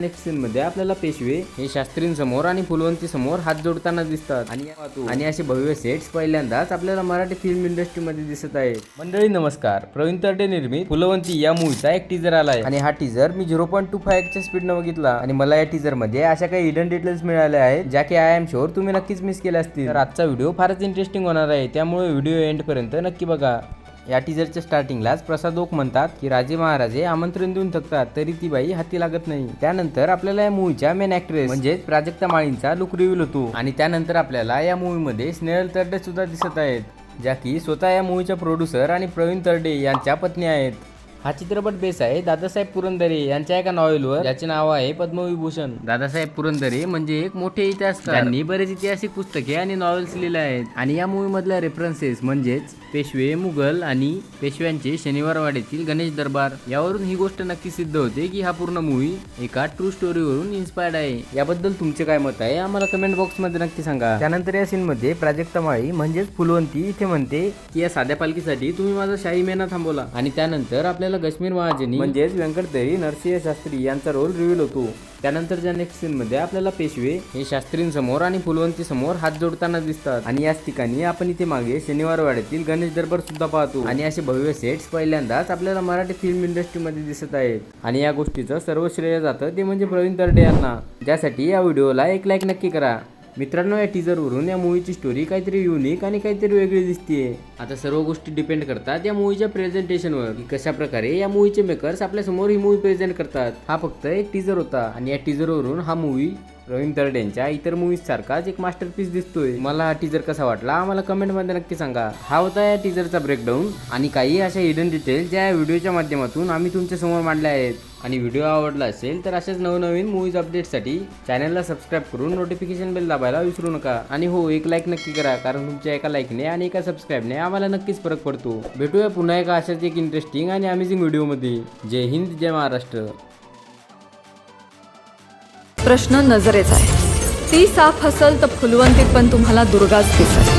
Next scene मध्ये आपल्याला पेशवे हे शास्त्रींसमोर आणि फुलवंती समोर हात जोडताना दिसतात. आणि आणि असे भव्य सेट्स पहिल्यांदाच आपल्याला मराठी फिल्म इंडस्ट्रीमध्ये दिसत आहे मंडळी नमस्कार. प्रवीण तरडे निर्मित फुलवंती या मूवीचा एक टीजर आलाय. आणि हा टीजर मी झिरो पॉईंट टू फाइव्हच्या स्पीड न बघितला. आणि मला या टीजरमध्ये अशा काही हिडन डिटेल्स मिळाल्या आहेत ज्या की आय एम शुअर तुम्ही नक्कीच मिस केल्या असतील. तर आजचा व्हिडिओ फारच इंटरेस्टिंग होणार आहे. त्यामुळे व्हिडिओ एंड पर्यंत नक्की बघा. या टीजरच्या स्टार्टिंगलाच प्रसाद ओक म्हणतात की राजे महाराजे आमंत्रण देऊन थकतात तरी ती बाई हाती लागत नाही. त्यानंतर आपल्याला या मूवीच्या मेन ऍक्ट्रेस म्हणजेच प्राजक्ता माळींचा लुक रिव्हील होतो. आणि त्यानंतर आपल्याला या मूवीमध्ये स्नेहल तरडे सुद्धा दिसत आहेत ज्या की स्वतः या मूवीच्या प्रोड्युसर आणि प्रवीण तरडे यांच्या पत्नी आहेत. हा चित्रपट बेस आहे. दादासाहेब पुरंदरे यांच्या एका नॉवेलवर ज्याचे नाव आहे पद्मविभूषण. दादासाहेब पुरंदरे म्हणजे एक मोठे इतिहासकार. त्यांनी बरेच ऐतिहासिक पुस्तके आणि नॉवेल्स लिहिले आहेत. आणि या मूवी मधल्या रेफरन्सेस म्हणजेच पेशवे मुघल आणि पेशव्यांचे शनिवारवाड्यातील गणेश दरबार. यावरून ही गोष्ट नक्की सिद्ध होते की हा पूर्ण मूवी एका ट्रू स्टोरीवरून इन्स्पायर्ड आहे. याबद्दल तुमचे काय मत आहे? आम्हाला कमेंट बॉक्समध्ये नक्की सांगा. त्यानंतर या सीन मध्ये प्राजक्ता माळी म्हणजेच फुलवंती इथे म्हणते की या साध्या पालखीसाठी तुम्ही माझा शाही मेना थांबवला. आणि त्यानंतर आपल्याला गश्मीर महाजनी म्हणजेच व्यंकटदरी नरसिंह शास्त्री यांचा रोल रिव्हील होतो. त्यानंतरच्या नेक्स्ट सीन मध्ये आपल्याला पेशवे हे शास्त्रींसमोर आणि फुलवंती समोर हात जोडताना दिसतात. आणि याच ठिकाणी आपण इथे मागे शनिवार वाड्यातील गणेश दरबार सुद्धा पाहतो. आणि असे भव्य सेट्स पहिल्यांदाच आपल्याला मराठी फिल्म इंडस्ट्रीमध्ये दिसत आहेत. आणि या गोष्टीचं सर्व श्रेय जातं ते म्हणजे प्रवीण तरडे यांना. ज्यासाठी या व्हिडिओला एक लाईक नक्की करा. मित्रांनो या टीजरवरून या मूवीची स्टोरी काहीतरी युनिक आणि काहीतरी वेगळी दिसतीये. आता सर्व गोष्टी डिपेंड करतात या मूवीच्या प्रेझेंटेशनवर की कशा प्रकारे या मूवीचे मेकर्स आपल्यासमोर ही मूवी प्रेझेंट करतात. हा फक्त एक टीजर होता आणि या टीजरवरून हा मूवी रवींद्र तरडेंच्या इतर मूवीज सारखाच एक मास्टरपीस दिसतोय. मला हा टीजर कसा वाटला आम्हाला कमेंटमध्ये नक्की सांगा. हा होता या टीजरचा ब्रेकडाऊन आणि काही अशा हिडन डिटेल्स ज्या या व्हिडिओच्या माध्यमातून आम्ही तुमच्यासमोर मांडल्या आहेत. आणि व्हिडिओ आवडला असेल तर अशाच नवनवीन मूवीज अपडेटसाठी चॅनलला सबस्क्राईब करून नोटिफिकेशन बेल दाबायला विसरू नका. आणि हो एक लाईक नक्की करा कारण तुमच्या एका लाईकने आणि एका सबस्क्राईबने आम्हाला नक्कीच फरक पडतो. भेटूया पुन्हा एका अशाच एक इंटरेस्टिंग आणि अमेझिंग व्हिडिओमध्ये जय हिंद जय महाराष्ट्र. प्रश्न नजरेचा आहे. ती साफ असेल तर फुलवंतीत पण तुम्हाला दुर्गाच दिसेल.